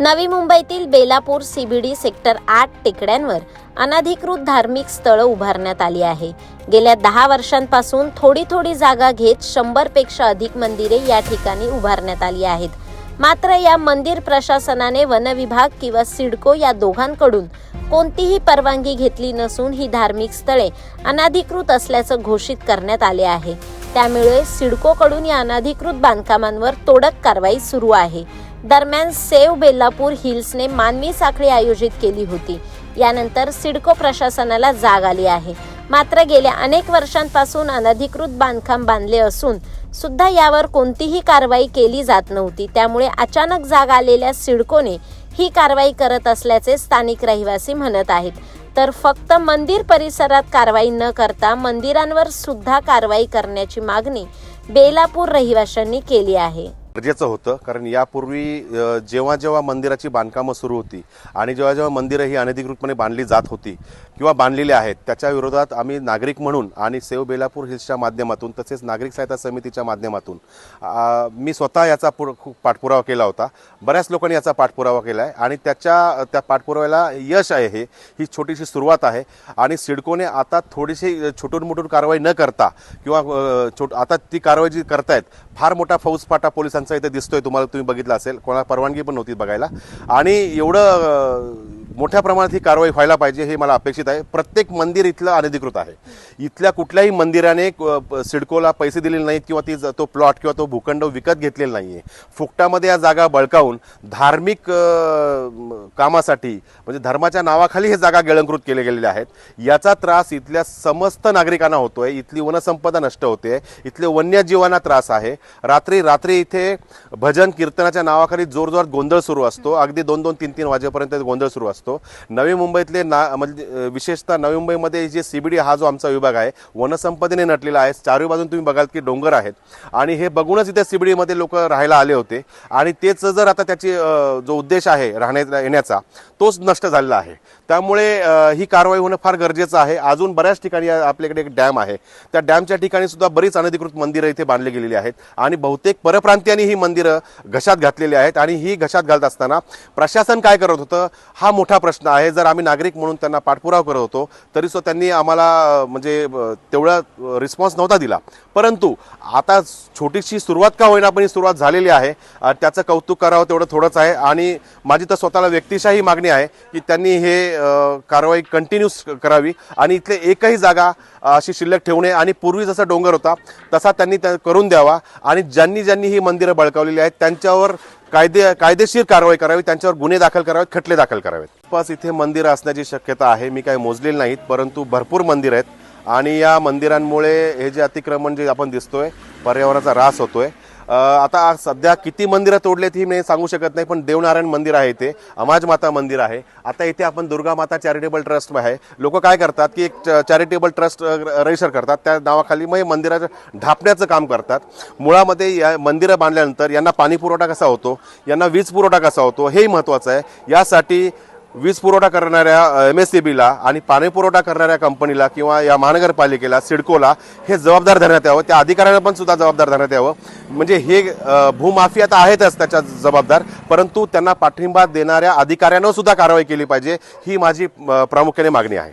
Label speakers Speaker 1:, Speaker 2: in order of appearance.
Speaker 1: नवी मुंबईतील Belapur CBD sector आठ टेकड्यांवर अनधिकृत धार्मिक स्थळं उभारण्यात आली आहे. गेल्या दहा वर्षांपासून थोडी थोडी जागा घेत शंभरपेक्षा अधिक मंदिरे या ठिकाणी उभारण्यात आली आहेत. मात्र या मंदिर प्रशासनाने वनविभाग किंवा सिडको या दोघांकडून कोणतीही परवानगी घेतली नसून ही धार्मिक स्थळे अनाधिकृत असल्याचं घोषित करण्यात आले आहे. त्यामुळे सिडकोकडून या अनाधिकृत बांधकामांवर तोडक कारवाई सुरू आहे. दरम्यान सेव बेल्लापूर हिल्सने मानवी साखळी आयोजित केली होती. यानंतर सिडको प्रशासनाला जाग आली आहे. मात्र गेल्या अनेक वर्षांपासून अनधिकृत बांधकाम बांधले असून सुद्धा यावर कोणतीही कारवाई केली जात नव्हती. त्यामुळे अचानक जाग आलेल्या सिडकोने ही कारवाई करत असल्याचे स्थानिक रहिवासी म्हणत आहेत. तर फक्त मंदिर परिसरात कारवाई न करता मंदिरांवर सुद्धा कारवाई करण्याची मागणी बेलापूर रहिवाशांनी केली आहे.
Speaker 2: गरजेचं होतं कारण यापूर्वी जेव्हा जेव्हा मंदिराची बांधकामं सुरू होती आणि जेव्हा जेव्हा मंदिरं ही अनधिकृतपणे बांधली जात होती किंवा बांधलेली आहेत त्याच्या विरोधात आम्ही नागरिक म्हणून आणि सेव बेलापूर हिल्सच्या माध्यमातून तसेच नागरिक सहायता समितीच्या माध्यमातून मी स्वतः याचा पुर पाठपुरावा केला होता. बऱ्याच लोकांनी याचा पाठपुरावा केला आहे आणि त्याच्या त्या पाठपुराव्याला यश आहे हे ही छोटीशी सुरुवात आहे. आणि सिडकोने आता थोडीशी छोटून मोठून कारवाई न करता किंवा छोट आता ती कारवाई जी करतायत फार मोठा फौजफाटा पोलिसांचा इथे दिसतोय तुम्हाला तुम्ही बघितलं असेल. कोणाला परवानगी पण नव्हती बघायला. आणि एवढं मोठ्या प्रमाणात ही कारवाई व्हायला पाहिजे हे मला अपेक्षित आहे. प्रत्येक मंदिर इथलं अनधिकृत आहे. इथल्या कुठल्याही मंदिराने सिडकोला पैसे दिलेले नाहीत किंवा ती तो प्लॉट किंवा तो भूखंड विकत घेतलेला नाही आहे फुकटामध्ये या जागा बळकावून धार्मिक कामासाठी म्हणजे धर्माच्या नावाखाली हे जागा गिळंकृत केले गेलेले आहेत. याचा त्रास इथल्या समस्त नागरिकांना होतो आहे इथली वनसंपदा नष्ट होते. इथले वन्यजीवांना त्रास आहे. रात्री रात्री इथे भजन कीर्तनाच्या नावाखाली जोरजोरात गोंधळ सुरू असतो. अगदी दोन दोन तीन तीन वाजेपर्यंत गोंधळ सुरू असतो. नवी मुंबईतले ना म्हणजे विशेषतः नवी मुंबईमध्ये जे सीबीडी हा जो आमचा विभाग आहे वनसंपदेने नटलेला आहे. चारही बाजून तुम्ही बघाल की डोंगर आहेत. आणि हे बघूनच इथे सीबीडीमध्ये लोक राहायला आले होते. आणि तेच जर आता त्याची जो उद्देश आहे राहण्या येण्याचा तोच नष्ट झालेला आहे. त्यामुळे ही कारवाई होणं फार गरजेचं आहे. अजून बऱ्याच ठिकाणी आपल्याकडे एक डॅम आहे. त्या डॅमच्या ठिकाणी सुद्धा बरीच अनधिकृत मंदिरं इथे बांधली गेलेली आहेत. आणि बहुतेक परप्रांतीयांनी ही मंदिरं घशात घातलेली आहेत. आणि ही घशात घालत असताना प्रशासन काय करत होतं? हा मोठा प्रश्न आहे. जर आम्ही नागरिक म्हणून त्यांना पाठपुरावा करत होतो तरी सुद्धा त्यांनी आम्हाला म्हणजे तेवढा रिस्पॉन्स नव्हता दिला. परंतु आता छोटीशी सुरुवात का होईना पण ही सुरुवात झालेली आहे. त्याचं कौतुक करावं तेवढं थोडंच आहे. आणि माझी तर स्वतःला व्यक्तिशाही मागणी आहे की त्यांनी हे कारवाई कंटिन्यूस करावी. आणि इथले एकही जागा अशी शिल्लक ठेवणे आणि पूर्वी जसा डोंगर होता तसा त्यांनी त्या करून द्यावा. आणि ज्यांनी ज्यांनी ही मंदिरं बळकावलेली आहेत त्यांच्यावर कायदे कायदेशीर कारवाई करावी त्यांच्यावर गुन्हे दाखल करावेत खटले दाखल करावेत. आसपास इथे मंदिरं असण्याची शक्यता आहे मी काही मोजलेली नाहीत परंतु भरपूर मंदिर आहेत. आणि या मंदिरांमुळे हे जे अतिक्रमण जे आपण दिसतोय पर्यावरणाचा ऱ्हास होतोय. आता सध्या किती मंदिरं तोडलेत ही मी सांगू शकत नाही पण देवनारायण मंदिर आहे इथे अमाज माता मंदिर आहे. आता इथे आपण दुर्गा माता चॅरिटेबल ट्रस्ट आहे. लोक काय करतात की एक चॅरिटेबल ट्रस्ट रजिस्टर करतात. त्या नावाखाली मग हे मंदिराचं ढापण्याचं काम करतात. मुळामध्ये या मंदिरं बांधल्यानंतर यांना पाणी पुरवठा कसा होतो? यांना वीज पुरवठा कसा होतो? हेही महत्त्वाचं आहे. यासाठी वीज पुरवठा करणाऱ्या एम एस सी बीला आणि पाणी पुरवठा करणाऱ्या कंपनीला किंवा या महानगरपालिकेला सिडकोला हे जबाबदार धरण्यात यावं. त्या अधिकाऱ्यांना पण सुद्धा जबाबदार धरण्यात यावं. म्हणजे हे भूमाफिया तर आहेतच त्याच्या जबाबदार परंतु त्यांना पाठिंबा देणाऱ्या अधिकाऱ्यांना सुद्धा कारवाई केली पाहिजे ही माझी प्रामुख्याने मागणी आहे.